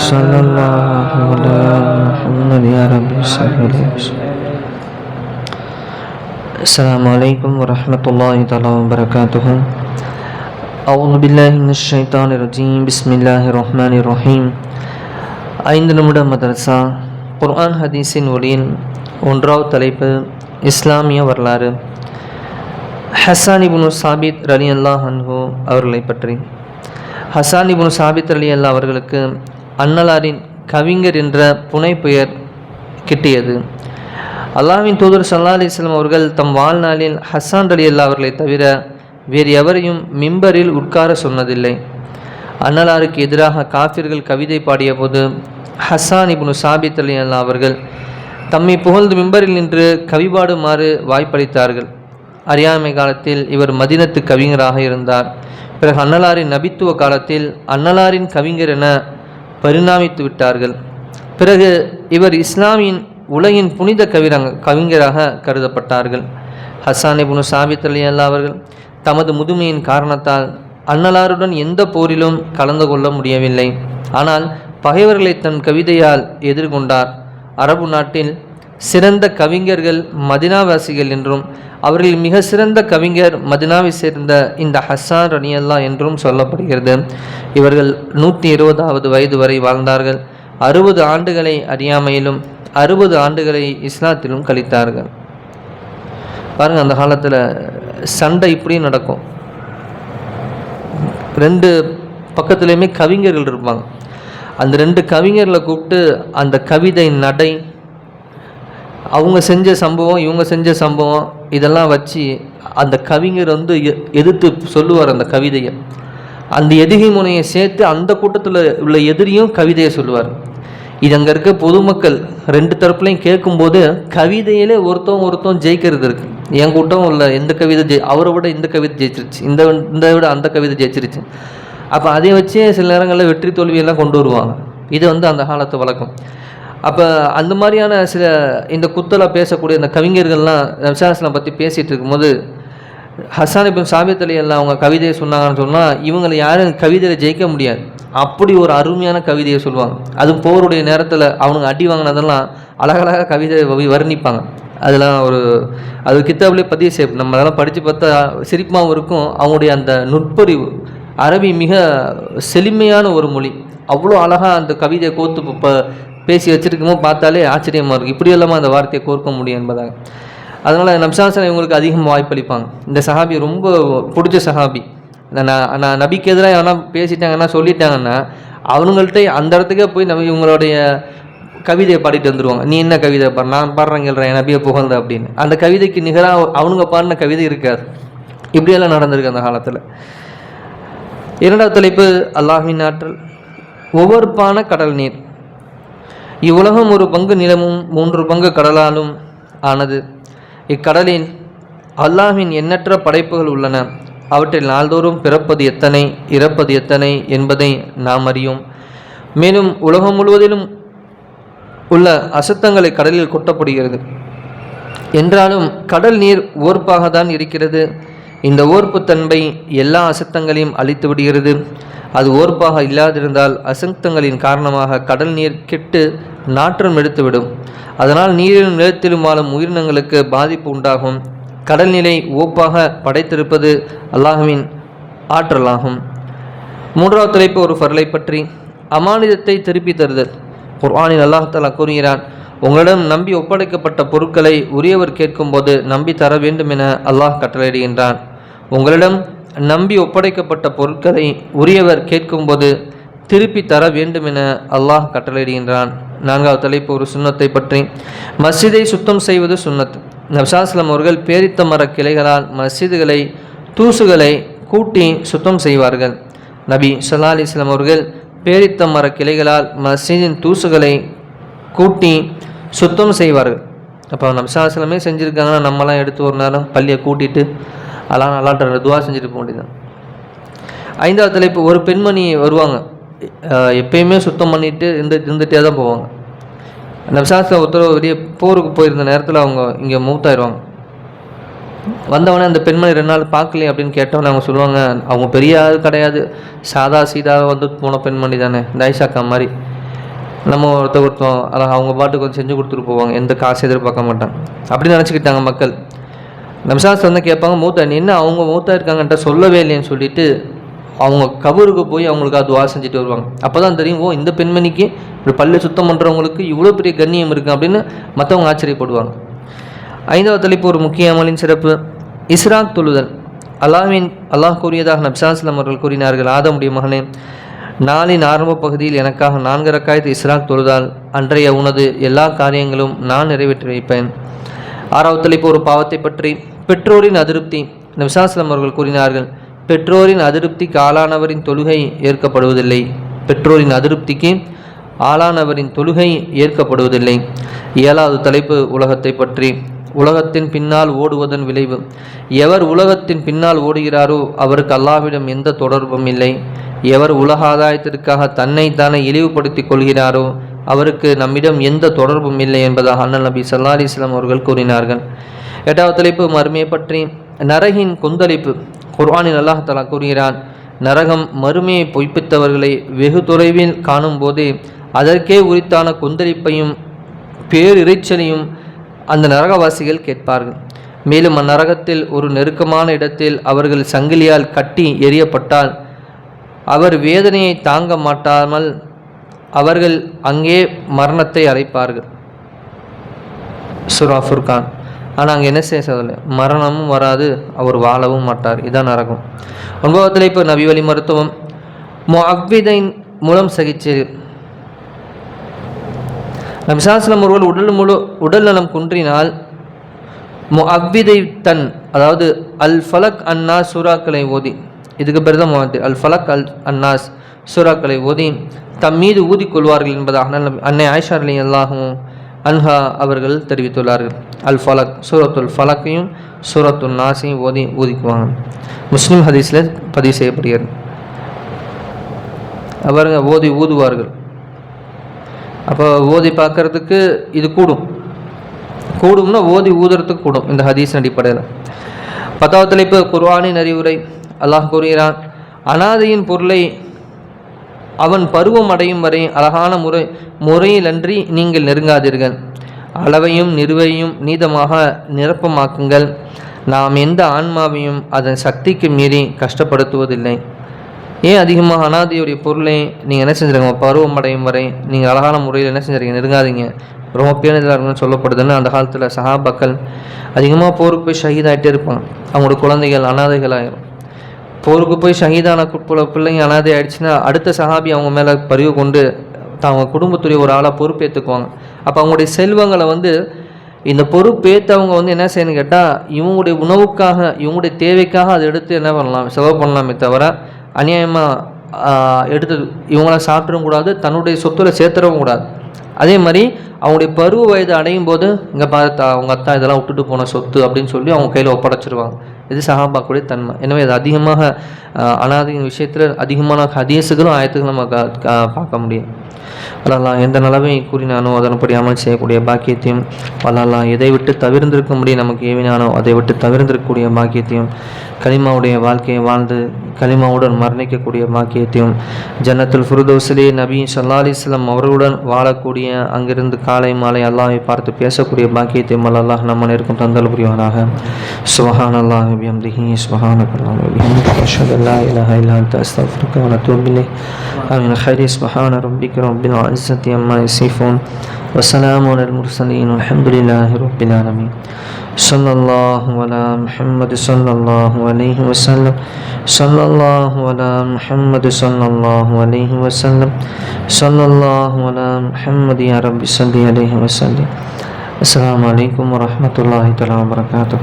صلى الله على محمد يا رب صل وسلم السلام عليكم ورحمة الله تعالى وبركاته أعوذ بالله من الشيطان الرجيم بسم الله الرحمن الرحيم ஐந்து நிமிட மதரசா குர்ஆன் ஹதீஸின் ஒளியின் ஒன்றாவது தலைப்பு இஸ்லாமிய வரலாறு ஹசான் இபுனு சாபித் ரலி அல்லாஹ் அன்ஹு அவர்களை பற்றி. ஹசான் இபுனு சாபித் அலி அல்லா அவர்களுக்கு அன்னலாரின் கவிஞர் என்ற புனைப்பெயர் கிட்டியது. அல்லாவின் தூதர் சல்லா அலிஸ்லாம் அவர்கள் தம் வாழ்நாளில் ஹசான் அலி அல்லா அவர்களை தவிர வேறு எவரையும் மிம்பரில் உட்கார சொன்னதில்லை. அன்னலாருக்கு எதிராக காஃபிர்கள் கவிதை பாடியபோது ஹசான் இப்னு சாபித் அலி அல்லா அவர்கள் தம்மை புகழ்ந்து மிம்பரில் நின்று கவி பாடுமாறு வாய்ப்பளித்தார்கள். அறியாமை காலத்தில் இவர் மதினத்து கவிஞராக இருந்தார். பிறகு அன்னலாரின் நபித்துவ காலத்தில் அன்னலாரின் கவிஞர் என பரிணாமித்து விட்டார்கள். பிறகு இவர் இஸ்லாமின் உலகின் புனித கவிரங்க கவிஞராக கருதப்பட்டார்கள். ஹசான் புனு சாபித் அலி அல்லா அவர்கள் தமது முதுமையின் காரணத்தால் அன்னலாருடன் எந்த போரிலும் கலந்து கொள்ள முடியவில்லை. ஆனால் பகைவர்களை தன் கவிதையால் எதிர்கொண்டார். அரபு நாட்டில் சிறந்த கவிஞர்கள் மதினாவாசிகள் என்றும் அவர்கள் மிக சிறந்த கவிஞர் மதினாவை சேர்ந்த இந்த ஹசான் ரனியல்லா என்றும் சொல்லப்படுகிறது. இவர்கள் நூற்றி இருபதாவது வயது வரை வாழ்ந்தார்கள். அறுபது ஆண்டுகளை அறியாமையிலும் அறுபது ஆண்டுகளை இஸ்லாத்திலும் கழித்தார்கள். பாருங்கள் அந்த காலத்தில் சண்டை இப்படியும் நடக்கும். ரெண்டு பக்கத்துலேயுமே கவிஞர்கள் இருப்பாங்க. அந்த ரெண்டு கவிஞர்களை கூப்பிட்டு அந்த கவிதை நடை அவங்க செஞ்ச சம்பவம் இவங்க செஞ்ச சம்பவம் இதெல்லாம் வச்சு அந்த கவிஞர் வந்து எதிர்த்து சொல்லுவார் அந்த கவிதையை. அந்த எதிரி முனையை சேர்த்து அந்த கூட்டத்தில் உள்ள எதிரியும் கவிதையை சொல்லுவார். இது அங்கே இருக்க பொதுமக்கள் ரெண்டு தரப்புலையும் கேட்கும்போது கவிதையிலே ஒருத்தவங்க ஒருத்தவங்க ஜெயிக்கிறது இருக்குது என் கூட்டம் இல்லை எந்த கவிதை ஜெய் அவரை விட இந்த கவிதை ஜெயிச்சிருச்சு இந்த இந்த விட அந்த கவிதை ஜெயிச்சிருச்சு. அப்போ அதை வச்சே சில நேரங்களில் வெற்றி தோல்வியெல்லாம் கொண்டு வருவாங்க. இது வந்து அந்த காலத்து வழக்கம். அப்போ அந்த மாதிரியான சில இந்த குத்தலாக பேசக்கூடிய இந்த கவிஞர்கள்லாம் விசாசனம் பற்றி பேசிகிட்டு இருக்கும்போது ஹசான் இப்போ சாபித் அலி எல்லாம் அவங்க கவிதையை சொன்னாங்கன்னு சொன்னால் இவங்களை யாரும் கவிதையில் ஜெயிக்க முடியாது. அப்படி ஒரு அருமையான கவிதையை சொல்லுவாங்க. அதுவும் போருடைய நேரத்தில் அவனுங்க அடி வாங்கினதெல்லாம் அழகழகாக கவிதை வர்ணிப்பாங்க. அதெல்லாம் ஒரு அது கித்தாப்லேயே பதிவு செய்ய நம்ம அதெல்லாம் படித்து பார்த்தா சிரிப்பாகவும் இருக்கும். அவங்களுடைய அந்த நுட்பறிவு அரபி மிக செழுமையான ஒரு மொழி. அவ்வளோ அழகாக அந்த கவிதையை கோத்து இப்போ பேசி வச்சுருக்குமோ பார்த்தாலே ஆச்சரியமாக இருக்கும் இப்படியெல்லாமா அந்த வார்த்தையை கோர்க்க முடியும் என்பதாக. அதனால் நம்சாசனம் இவங்களுக்கு அதிகம் வாய்ப்பளிப்பாங்க. இந்த சஹாபி ரொம்ப பிடிச்ச சஹாபி. நான் நான் நபிக்கு எதிராக எவனா பேசிட்டாங்கன்னா சொல்லிட்டாங்கன்னா அவனுங்கள்ட்ட அந்த இடத்துக்கே போய் நம்ம இவங்களுடைய கவிதையை பாடிட்டு வந்துடுவாங்க நீ என்ன கவிதை பாடு? நான் பாடுறேன் கேள்றேன் நபியை புகழ்ந்த அப்படின்னு. அந்த கவிதைக்கு நிகராக அவனுங்க பாடின கவிதை இருக்காது. இப்படியெல்லாம் நடந்திருக்கு அந்த காலத்தில். இரண்டாவது தலைப்பு அல்லாஹின் ஆற்றல். ஒவ்வொரு பான கடல் நீர். இவ்வுலகம் ஒரு பங்கு நிலமும் மூன்று பங்கு கடலாலும் ஆனது. இக்கடலில் அல்லாஹின் எண்ணற்ற படைப்புகள் உள்ளன. அவற்றில் நாள்தோறும் பிறப்பது எத்தனை இறப்பது எத்தனை என்பதை நாம் அறியும். மேலும் உலகம் முழுவதிலும் உள்ள அசுத்தங்களை கடலில் கொட்டப்படுகிறது. என்றாலும் கடல் நீர் ஓர்ப்பாக தான் இருக்கிறது. இந்த ஓர்ப்புத்தன்மை எல்லா அசுத்தங்களையும் அழித்து விடுகிறது. அது ஓர்ப்பாக இல்லாதிருந்தால் அசுத்தங்களின் காரணமாக கடல் நீர் கெட்டு நாற்றம் எடுத்துவிடும். அதனால் நீரிலும் நிலத்திலும் வாழும் உயிரினங்களுக்கு பாதிப்பு உண்டாகும். கடல் நிலை ஓப்பாக படைத்திருப்பது அல்லாஹுவின் ஆற்றலாகும். மூன்றாவது தலைப்பு ஒரு பொருளை பற்றி. அமானிதத்தை திருப்பி தருதல். குர்ஆனில் அல்லாஹாலா கூறுகிறான் உங்களிடம் நம்பி ஒப்படைக்கப்பட்ட பொருட்களை உரியவர் கேட்கும்போது நம்பி தர வேண்டும் என அல்லாஹ் கட்டளையிடுகின்றான். உங்களிடம் நம்பி ஒப்படைக்கப்பட்ட பொருட்களை உரியவர் கேட்கும்போது திருப்பி தர வேண்டும் என அல்லாஹ் கட்டளையிடுகின்றான். நான்காவது தலைப்பு ஒரு சுண்ணத்தை பற்றி. மஸ்ஜிதை சுத்தம் செய்வது சுண்ணத். நப்சாஸ்லம் அவர்கள் பேரித்த மர கிளைகளால் மஸ்ஜிதுகளை தூசுகளை கூட்டி சுத்தம் செய்வார்கள். நபி சல்லா அலிஸ்லாம் அவர்கள் பேரித்த மர கிளைகளால் மஸ்ஜிதின் தூசுகளை கூட்டி சுத்தம் செய்வார்கள். அப்போ நம்சாஸ்லமே செஞ்சுருக்காங்கன்னா நம்மலாம் எடுத்து ஒரு நேரம் பள்ளியை கூட்டிட்டு அதெல்லாம் நல்லாட்ட துவா செஞ்சுட்டு போக வேண்டியதான் ஐந்தாவது தலைப்பு ஒரு பெண்மணி வருவாங்க. எப்பயுமே சுத்தம் பண்ணிட்டு இருந்து இருந்துகிட்டே தான் போவாங்க. அந்த விசாச ஒருத்தர் வெளியே போருக்கு போயிருந்த நேரத்தில் அவங்க இங்கே மூத்தாயிருவாங்க. வந்தவொடனே அந்த பெண்மணி ரெண்டு நாள் பார்க்கலையே அப்படின்னு கேட்டவொடனே அவங்க சொல்லுவாங்க அவங்க பெரிய ஆள் கிடையாது. சாதா சீதா வந்து போன பெண்மணி தானே தைசாக்கா மாதிரி. நம்ம ஒருத்த ஒருத்தம் அதான் அவங்க பாட்டுக்கு கொஞ்சம் செஞ்சு கொடுத்துட்டு போவாங்க எந்த காசு எதிர்பார்க்க மாட்டாங்க. அப்படின்னு நினச்சிக்கிட்டாங்க மக்கள். நம்சாஸ் வந்து கேட்பாங்க மூத்தா என்ன அவங்க மூத்தா இருக்காங்கன்ட்ட சொல்லவே இல்லைன்னு சொல்லிட்டு அவங்க கபருக்கு போய் அவங்களுக்கு துவா செஞ்சுட்டு வருவாங்க. அப்போ தான் தெரியும் ஓ இந்த பெண்மணிக்கு ஒரு பல்லு சுத்தம் பண்ணுறவங்களுக்கு இவ்வளோ பெரிய கண்ணியம் இருக்குது அப்படின்னு மற்றவங்க ஆச்சரியப்படுவாங்க. ஐந்தாவது தலைப்பு ஒரு முக்கிய அமலின் சிறப்பு. இஸ்ராக் தொழுதல். அல்லாவின் அல்லாஹ் கூறியதாக நப்சாஸ்லம் அவர்கள் கூறினார்கள் ஆதமுடைய மகனே நாளின் ஆரம்ப பகுதியில் எனக்காக நான்கு ரக்காயத்து இஸ்ராக் தொழுதால் அன்றைய உனது எல்லா காரியங்களும் நான் நிறைவேற்றி வைப்பேன். ஆறாவது தலைப்பு ஒரு பாவத்தை பற்றி. பெற்றோரின் அதிருப்தி. நபிசாஸ்லம் அவர்கள் கூறினார்கள் பெற்றோரின் அதிருப்திக்கு ஆளானவரின் தொழுகை ஏற்கப்படுவதில்லை. பெற்றோரின் அதிருப்திக்கு ஆளானவரின் தொழுகை ஏற்கப்படுவதில்லை. ஏழாவது தலைப்பு உலகத்தை பற்றி. உலகத்தின் பின்னால் ஓடுவதன் விளைவு. எவர் உலகத்தின் பின்னால் ஓடுகிறாரோ அவருக்கு அல்லாவிடம் எந்த தொடர்பும் இல்லை. எவர் உலக ஆதாயத்திற்காக தன்னை தானே இழிவுபடுத்தி கொள்கிறாரோ அவருக்கு நம்மிடம் எந்த தொடர்பும் இல்லை என்பதாக அண்ணல் நபி சல்லா அலிஸ்லாம் அவர்கள் கூறினார்கள். எட்டாவது தலைப்பு மறுமையை பற்றி. நரகின் கொந்தளிப்பு. குர்வானின் அல்லாஹலா கூறுகிறான் நரகம் மறுமையை பொய்ப்பித்தவர்களை வெகு தொலைவில் காணும்போது அதற்கே உரித்தான கொந்தளிப்பையும் பேரிரைச்சலையும் அந்த நரகவாசிகள் கேட்பார்கள். மேலும் அந்நரகத்தில் ஒரு நெருக்கமான இடத்தில் அவர்கள் சங்கிலியால் கட்டி எரியப்பட்டால் அவர் வேதனையை தாங்க மாட்டாமல் அவர்கள் அங்கே மரணத்தை அழைப்பார்கள் சுராஃபுர்கான் ஆனால் அங்கே என்ன செய்ய சொல்லலை மரணமும் வராது அவர் வாழவும் மாட்டார். இதான் நடக்கும் ஒன்பதாவதுல இப்போ நபி வழி மருத்துவம். அவ்விதைன் மூலம் சிகிச்சை நபிசாஸ்லம் ஒருவர் உடல் முழு உடல் நலம் குன்றினால் அவ்விதை தன் அதாவது அல் ஃபலக் அன்னாஸ் சூறாக்களை ஓதி இதுக்கு பேர் தான் அல் ஃபலக் அல் அன்னாஸ் சூறாக்களை ஓதி தம் மீது ஊதிக்கொள்வார்கள் என்பதாக அன்னை ஆயிஷா எல்லாகவும் அன்ஹா அவர்கள் தெரிவித்துள்ளார்கள். அல் ஃபலக் சூரத்துல் ஃபலக்கையும் சூரத்துல் நாசையும் ஓதி ஊதிக்குவாங்க. முஸ்லீம் ஹதீஸில் பதிவு செய்யப்படுகிறது. அவர்கள் ஓதி ஊதுவார்கள். அப்போ ஓதி பார்க்கறதுக்கு இது கூடும். கூடும்னா ஓதி ஊதுறதுக்கு கூடும் இந்த ஹதீஸ் அடிப்படையில். பத்தாவது தலைப்பு குர்வானின் அறிவுரை. அல்லாஹ் கூறுகிறான் அனாதையின் பொருளை அவன் பருவம் அடையும் வரை அழகான முறை முறையிலன்றி நீங்கள் நெருங்காதீர்கள். அளவையும் நிறுவையும் நீதமாக நிரப்பமாக்குங்கள். நாம் எந்த ஆன்மாவையும் அதன் சக்திக்கு மீறி கஷ்டப்படுத்துவதில்லை. ஏன் அதிகமாக அனாதையுடைய பொருளை நீங்கள் என்ன செஞ்சுருங்க பருவம் அடையும் வரை நீங்கள் அழகான முறையில் என்ன செஞ்சுருங்க நெருங்காதீங்க. ரொம்ப பேணிதலாக இருக்குன்னு சொல்லப்படுதுன்னு அந்த காலத்தில் சகாபாக்கள் அதிகமாக போருக்கு போய் ஷஹீதாகிட்டே இருப்பாங்க. அவங்களோட குழந்தைகள் அனாதைகள் ஆயிரும் போருக்கு போய் ஷஹீதான பிள்ளைங்க அனாதை ஆயிடுச்சுன்னா அடுத்த சஹாபி அவங்க மேலே பரிவு கொண்டு அவங்க குடும்பத்துடைய ஒரு ஆளாக பொறுப்பேற்றுக்குவாங்க அப்போ அவங்களுடைய செல்வங்களை வந்து இந்த பொறுப்பேற்றவங்க வந்து என்ன செய்யணும்னு கேட்டால் இவங்களுடைய உணவுக்காக இவங்களுடைய தேவைக்காக அதை எடுத்து என்ன பண்ணலாம் செலவு பண்ணலாமே தவிர அநியாயமாக எடுத்து இவங்களாம் சாப்பிடவும் கூடாது தன்னுடைய சொத்துல சேர்த்துடவும் கூடாது. அதே மாதிரி அவங்களுடைய பருவ வயது அடையும் போது இங்கே பார்த்தா அவங்க அத்தா இதெல்லாம் விட்டுட்டு போன சொத்து அப்படின்னு சொல்லி அவங்க கையில் ஒப்படைச்சிருவாங்க. இது சஹாபாக்குடைய தன்மை. எனவே அது அதிகமாக அனாதையின் விஷயத்தில் அதிகமான ஹதீஸுகளும் ஆயத்துகளும் நம்ம பார்க்க முடியும். அல்லாஹ் எந்த நிலவையும் கூறினானோ அதன்படி அமல் செய்யக்கூடிய பாக்கியத்தையும் அல்லாஹ் எதை விட்டு தவிர்ந்திருக்க முடியும் நமக்கு ஏவினானோ அதை விட்டு தவிர்ந்திருக்கக்கூடிய பாக்கியத்தையும் கலிமாவுடைய வாழ்க்கையை வாழ்ந்து கலிமாவுடன் மரணிக்கக்கூடிய பாக்கியத்தையும் ஜன்னத்துல் ஃபுருதோசிலே நபி சல்லா அலிஸ்லாம் அவர்களுடன் வாழக்கூடிய அங்கிருந்து காலை மாலை அல்லாஹை பார்த்து பேசக்கூடிய பாக்கியத்தையும் அல்லாஹ் நம்ம இருக்கும் தந்தல் புரிவானாக. சுபஹான் அல்லாஹ் பிஹம்திஹி சுபஹானக அல்லாஹ் பிஹம்திஹி அஷ்ஹது அல்லா இலாஹா இல்லா அன்த அஸ்தக்ஃபிருக வ அத்தூபு العزة أما يصفون وسلام على المرسلين والحمد لله رب العالمين. صلى الله على محمد صلى الله عليه وسلم. صلى الله على محمد صلى الله عليه وسلم. صلى الله على محمد يا رب صل عليه وسلم. السلام عليكم ورحمة الله تعالى وبركاته.